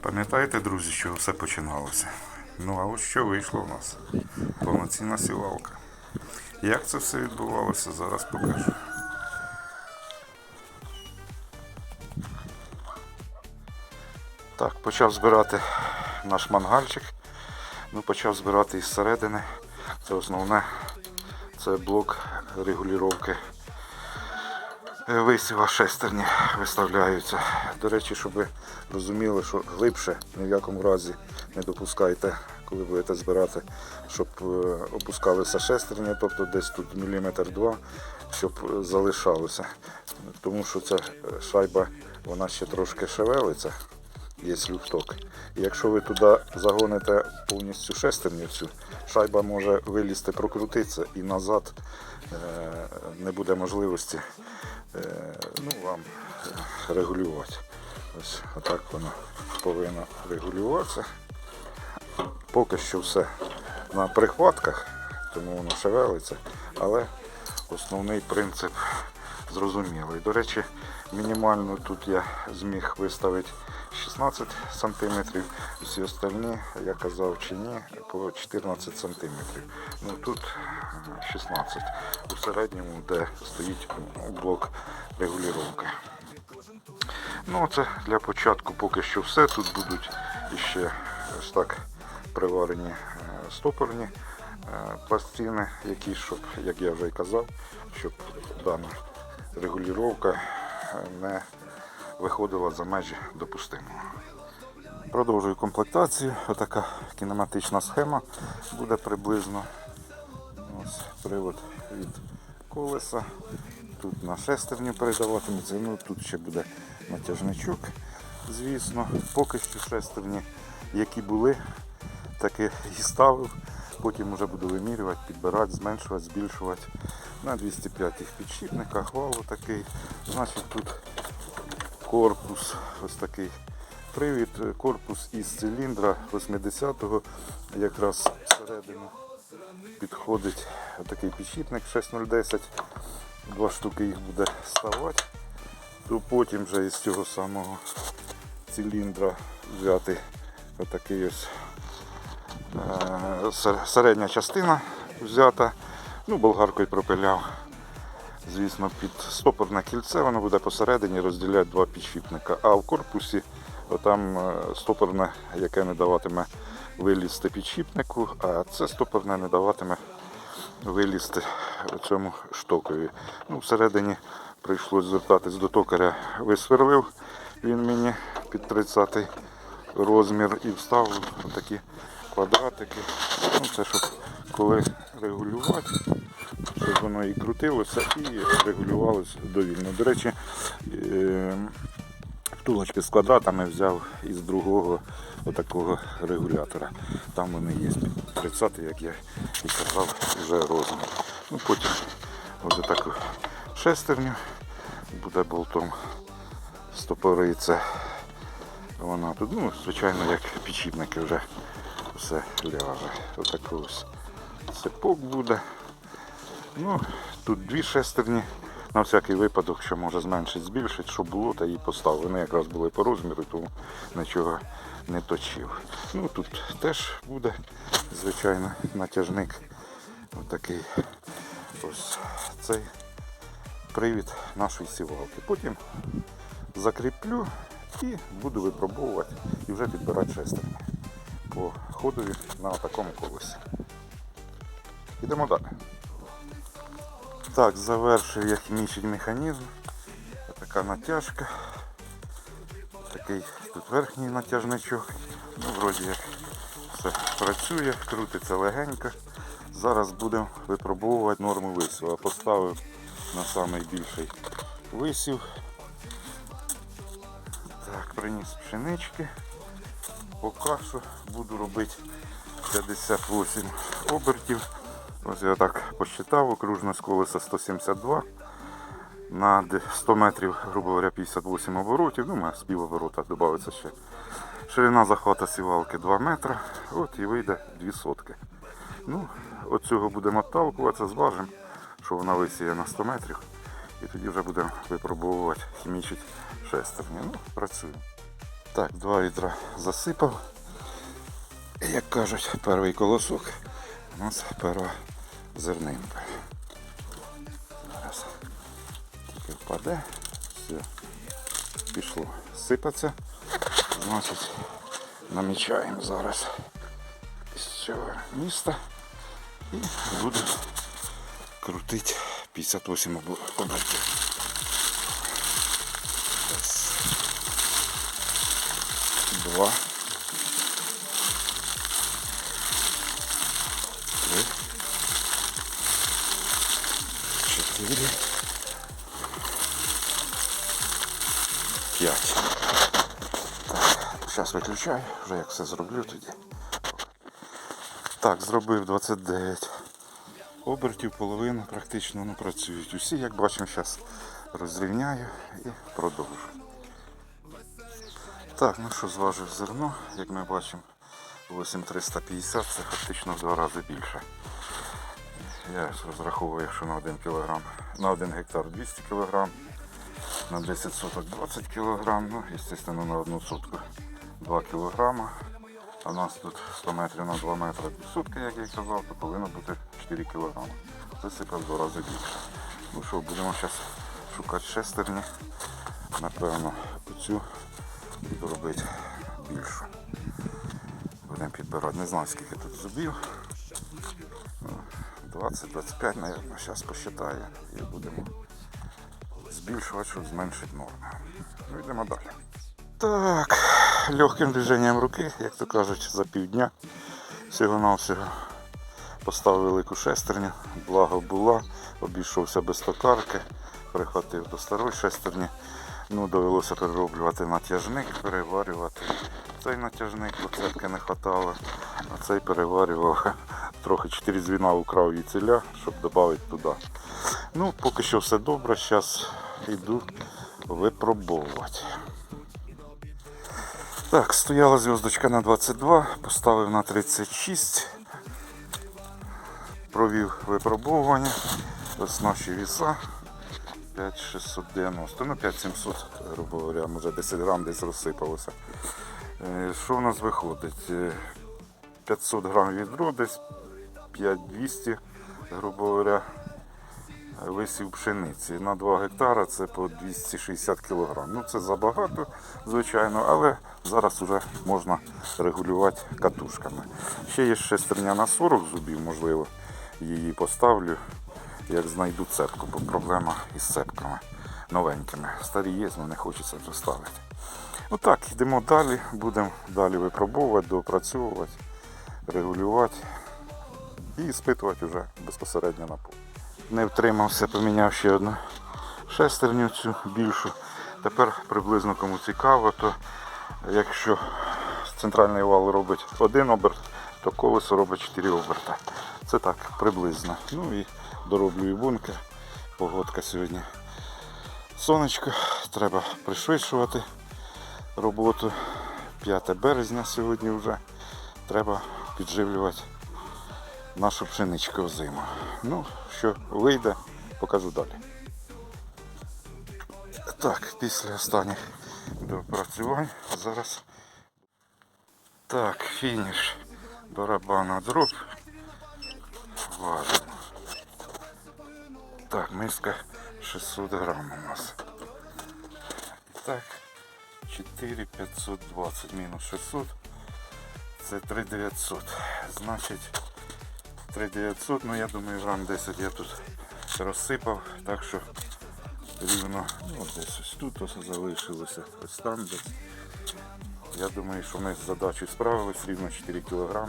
Пам'ятаєте, друзі, що все починалося? Ну а ось що вийшло в нас? Повноцінна сівалка. Як це все відбувалося, зараз покажу. Так, почав збирати наш мангальчик. Ну, почав збирати із середини. Це основне, це блок регулювання висіва шестерні виставляються. До речі, щоб ви розуміли, що глибше ні в якому разі не допускайте, коли будете збирати, щоб е, опускалися шестерні, тобто десь тут міліметр два, щоб е, залишалося. Тому що ця е, шайба вона ще трошки шевелиться, є люфток. Якщо ви туди загоните повністю шестернюцю, шайба може вилізти, прокрутитися і назад е, не буде можливості е, ну, вам е, регулювати. Ось отак воно повинно регулюватися. Поки що все на прихватках, тому воно шевелиться, але основний принцип зрозумілий. До речі, мінімально тут я зміг виставити 16 см, всі остальні, я казав чи ні, по 14 см. Ну тут е, 16 у середньому, де стоїть блок регулювання. Ну, це для початку поки що все. Тут будуть іще ось так приварені е, стопорні е, пластини, які, щоб, як я вже й казав, щоб дана регулювання не виходила за межі допустимого. Продовжую комплектацію. Отака кінематична схема буде приблизно. Ось привод від колеса. Тут на шестерню передаватиметься. Ну тут ще буде натяжничок, звісно. Поки що шестерні, які були, так і і ставив. Потім вже буду вимірювати, підбирати, зменшувати, збільшувати. На 205 підшипниках валу такий. Значить тут корпус ось такий. Привід, корпус із циліндра 80-го, якраз всередину підходить такий підшипник 6010. Два штуки їх буде ставати. То потім вже із цього самого циліндра взяти отакий ось середня частина взята. Ну, болгаркою пропиляв. Звісно, під стопорне кільце воно буде посередині розділяти два підшипника. А в корпусі там стопорне, яке не даватиме вилізти підшипнику, а це стопорне не даватиме вилізти цьому штокові. Ну, всередині прийшлося звертатись до токаря, висверлив він мені під 30 розмір і вставив такі квадратики. Ну, це щоб коли регулювати, щоб воно і крутилося, і регулювалося довільно. До речі, е, втулочки з квадратами взяв із другого отакого регулятора. Там вони є. 30, як я і казав, вже розмір. Ну, потім ось таку шестерню буде болтом стопориться. Вона тут, ну, звичайно, як підшипники вже все ляже. Отакий ось цепок буде. Ну, тут дві шестерні. На всякий випадок, що може зменшити, збільшити, щоб було, та і поставив. Вони якраз були по розміру, тому нічого не точив. Ну тут теж буде, звичайно, натяжник. Отакий ось цей привід нашої сівалки. Потім закріплю і буду випробовувати і вже підбирати шестерні по ходові на такому колесі. Йдемо далі. Так, завершив я хімічний механізм. Така натяжка. Такий тут верхній натяжничок. Ну, вроді як все працює, крутиться легенько. Зараз будемо випробовувати норму висіву. Поставив на найбільший висів. Так, приніс пшенички. Поки що буду робити 58 обертів. Ось я так посчитав, окружність колеса 172. На 100 метрів, грубо говоря, 58 оборотів. Ну, з пів додається ще. Ширина захвата сівалки 2 метри. От і вийде 2 сотки. Ну, от цього будемо отталкуватися, зважимо, що вона висіє на 100 метрів. І тоді вже будемо випробовувати, хімічити шестерні. Ну, працюємо. Так, два відра засипав. І, як кажуть, перший колосок у нас перша зернинка. Зараз тільки впаде, все, пішло сипатися. Значить, намічаємо зараз з цього міста і буду крутити 58 обо- обертів. Два. Три. Чотири. П'ять. Зараз виключаю, вже як все зроблю тоді. Так, зробив 29 обертів, половину практично не працюють. Усі, як бачимо, зараз розрівняю і продовжу. Так, ну що, зважив зерно, як ми бачимо, 8350 це фактично в два рази більше. Я розраховую, що на 1 кг, на 1 гектар 200 кг, на 10 соток 20 кг, ну, звісно, на одну сотку 2 кг. А у нас тут 100 метрів на 2 метри сутки, як я казав, то повинно бути 4 кг. Висипав в два рази більше. Ну що, будемо зараз шукати шестерні. Напевно, оцю буду робити більшу. Будемо підбирати. Не знаю скільки тут зубів. Ну, 20-25, мабуть, зараз посчитаю і будемо збільшувати, щоб зменшити норму. Ну йдемо далі. Так, легким движенням руки, як то кажуть, за півдня всього-навсього поставив велику шестерню, благо була, обійшовся без токарки, прихватив до старої шестерні. Ну, довелося перероблювати натяжник, переварювати. Цей натяжник, бо не вистачало, а цей переварював. Трохи 4 дзвіна украв віціля, щоб додати туди. Ну, поки що все добре, зараз йду випробовувати. Так, стояла зв'язочка на 22, поставив на 36, провів випробовування. Ось наші віса 5690, ну 5700, грубо говоря, може 10 грам десь розсипалося. Е, Що в нас виходить? Е, 500 грам відро, десь 5200, грубо говоря, висів пшениці. На 2 гектара це по 260 кг. Ну це забагато, звичайно, але зараз вже можна регулювати катушками. Ще є шестерня на 40 зубів, можливо, її поставлю, як знайду цепку, бо проблема із цепками новенькими. Старі є, але не хочеться вже ставити. Ну так, йдемо далі, будемо далі випробовувати, доопрацьовувати, регулювати і спитувати вже безпосередньо на полі. Не втримався, поміняв ще одну шестерню цю більшу. Тепер приблизно кому цікаво, то якщо центральний вал робить один оберт, то колесо робить 4 оберта. Це так приблизно. Ну і дороблюю бункер. Погодка сьогодні. Сонечко, треба пришвидшувати роботу. 5 березня сьогодні вже. Треба підживлювати нашу пшеничку в зиму. Ну, що вийде, покажу далі. Так, після останніх допрацювань зараз. Так, фініш барабана дроб. Важимо. Так, миска 600 грам у нас. Так, 4520 мінус 600. Це 3900. Значить 3900, ну я думаю, грам 10 я тут розсипав, так що рівно ну, десь ось тут ось залишилося ось там десь. Я думаю, що ми з задачею справились рівно 4 кг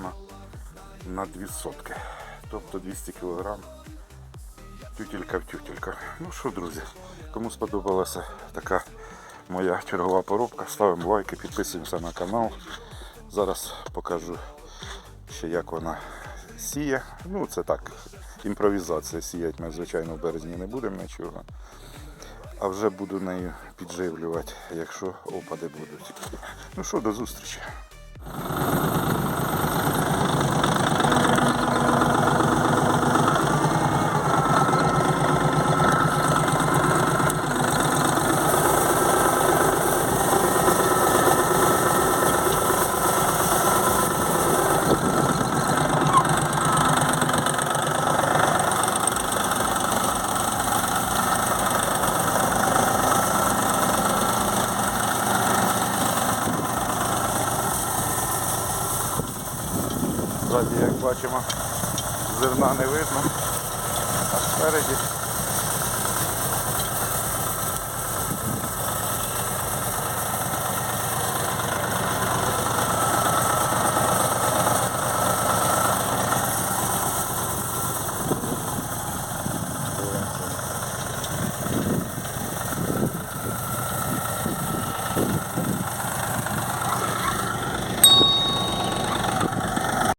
на 2 сотки. Тобто 200 кг тютелька в тютелька. Ну що, друзі, кому сподобалася така моя чергова поробка, ставимо лайки, підписуємося на канал. Зараз покажу ще як вона сіє. Ну це так, імпровізація. Сіять ми, звичайно, в березні не будемо нічого. А вже буду нею підживлювати, якщо опади будуть. Ну що, до зустрічі. Ззаді, як бачимо, зерна не видно, а спереді